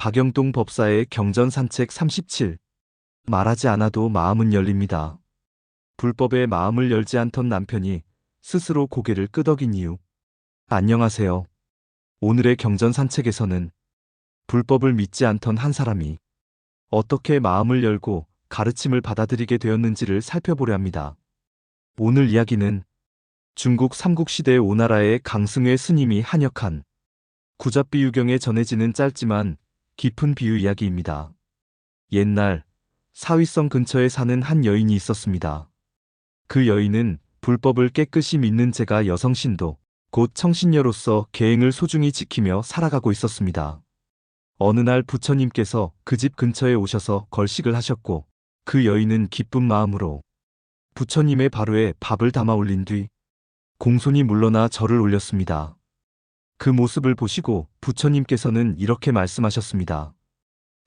박영동 법사의 경전 산책 37. 말하지 않아도 마음은 열립니다. 불법에 마음을 열지 않던 남편이 스스로 고개를 끄덕인 이유. 안녕하세요. 오늘의 경전 산책에서는 불법을 믿지 않던 한 사람이 어떻게 마음을 열고 가르침을 받아들이게 되었는지를 살펴보려 합니다. 오늘 이야기는 중국 삼국시대 오나라의 강승회 스님이 한역한 구잡비 유경에 전해지는 짧지만 깊은 비유 이야기입니다. 옛날 사위성 근처에 사는 한 여인이 있었습니다. 그 여인은 불법을 깨끗이 믿는 제가 여성신도 곧 청신녀로서 계행을 소중히 지키며 살아가고 있었습니다. 어느 날 부처님께서 그 집 근처에 오셔서 걸식을 하셨고 그 여인은 기쁜 마음으로 부처님의 바로에 밥을 담아 올린 뒤 공손히 물러나 절을 올렸습니다. 그 모습을 보시고 부처님께서는 이렇게 말씀하셨습니다.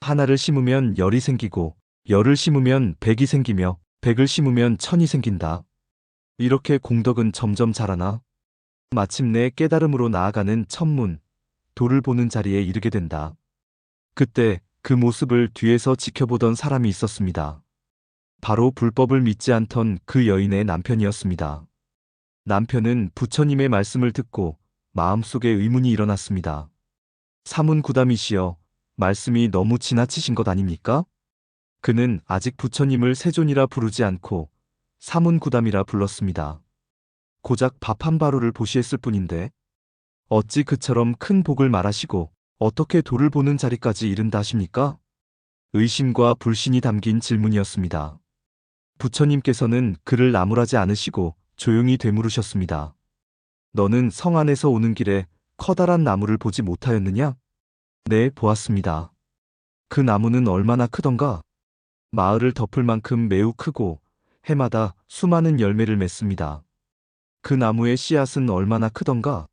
하나를 심으면 열이 생기고 열을 심으면 백이 생기며 백을 심으면 천이 생긴다. 이렇게 공덕은 점점 자라나 마침내 깨달음으로 나아가는 천문, 도를 보는 자리에 이르게 된다. 그때 그 모습을 뒤에서 지켜보던 사람이 있었습니다. 바로 불법을 믿지 않던 그 여인의 남편이었습니다. 남편은 부처님의 말씀을 듣고 마음속에 의문이 일어났습니다. 사문 구담이시여, 말씀이 너무 지나치신 것 아닙니까? 그는 아직 부처님을 세존이라 부르지 않고 사문 구담이라 불렀습니다. 고작 밥 한 바루를 보시했을 뿐인데 어찌 그처럼 큰 복을 말하시고 어떻게 도를 보는 자리까지 이른다 하십니까? 의심과 불신이 담긴 질문이었습니다. 부처님께서는 그를 나무라지 않으시고 조용히 되물으셨습니다. 너는 성 안에서 오는 길에 커다란 나무를 보지 못하였느냐? 네, 보았습니다. 그 나무는 얼마나 크던가? 마을을 덮을 만큼 매우 크고 해마다 수많은 열매를 맺습니다. 그 나무의 씨앗은 얼마나 크던가?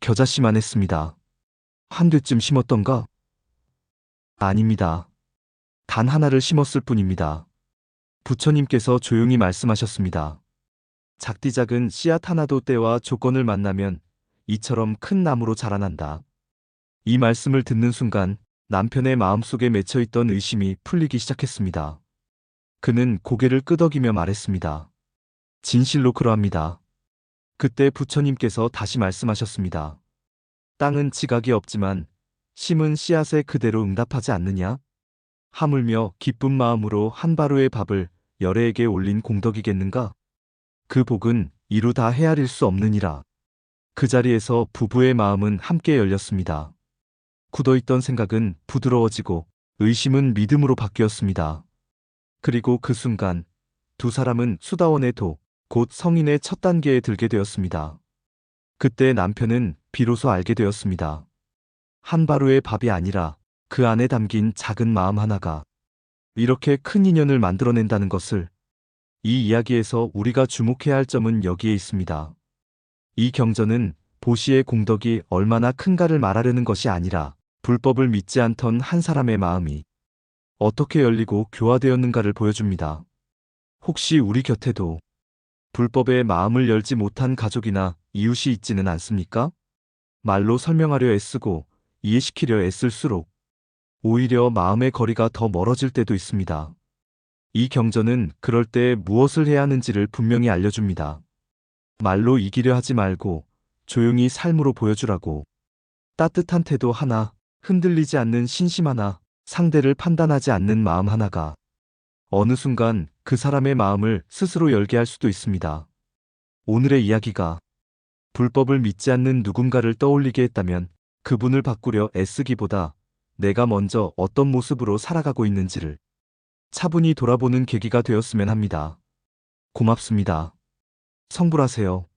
겨자씨만 했습니다. 한 뒤쯤 심었던가? 아닙니다. 단 하나를 심었을 뿐입니다. 부처님께서 조용히 말씀하셨습니다. 작디작은 씨앗 하나도 때와 조건을 만나면 이처럼 큰 나무로 자라난다. 이 말씀을 듣는 순간 남편의 마음속에 맺혀있던 의심이 풀리기 시작했습니다. 그는 고개를 끄덕이며 말했습니다. 진실로 그러합니다. 그때 부처님께서 다시 말씀하셨습니다. 땅은 지각이 없지만 심은 씨앗에 그대로 응답하지 않느냐? 하물며 기쁜 마음으로 한 바루의 밥을 열애에게 올린 공덕이겠는가? 그 복은 이루 다 헤아릴 수 없느니라. 그 자리에서 부부의 마음은 함께 열렸습니다. 굳어있던 생각은 부드러워지고 의심은 믿음으로 바뀌었습니다. 그리고 그 순간 두 사람은 수다원의 도, 곧 성인의 첫 단계에 들게 되었습니다. 그때 남편은 비로소 알게 되었습니다. 한 바루의 밥이 아니라 그 안에 담긴 작은 마음 하나가 이렇게 큰 인연을 만들어낸다는 것을 이 이야기에서 우리가 주목해야 할 점은 여기에 있습니다. 이 경전은 보시의 공덕이 얼마나 큰가를 말하려는 것이 아니라 불법을 믿지 않던 한 사람의 마음이 어떻게 열리고 교화되었는가를 보여줍니다. 혹시 우리 곁에도 불법에 마음을 열지 못한 가족이나 이웃이 있지는 않습니까? 말로 설명하려 애쓰고 이해시키려 애쓸수록 오히려 마음의 거리가 더 멀어질 때도 있습니다. 이 경전은 그럴 때 무엇을 해야 하는지를 분명히 알려줍니다. 말로 이기려 하지 말고 조용히 삶으로 보여주라고. 따뜻한 태도 하나, 흔들리지 않는 신심 하나, 상대를 판단하지 않는 마음 하나가 어느 순간 그 사람의 마음을 스스로 열게 할 수도 있습니다. 오늘의 이야기가 불법을 믿지 않는 누군가를 떠올리게 했다면 그분을 바꾸려 애쓰기보다 내가 먼저 어떤 모습으로 살아가고 있는지를 차분히 돌아보는 계기가 되었으면 합니다. 고맙습니다. 성불하세요.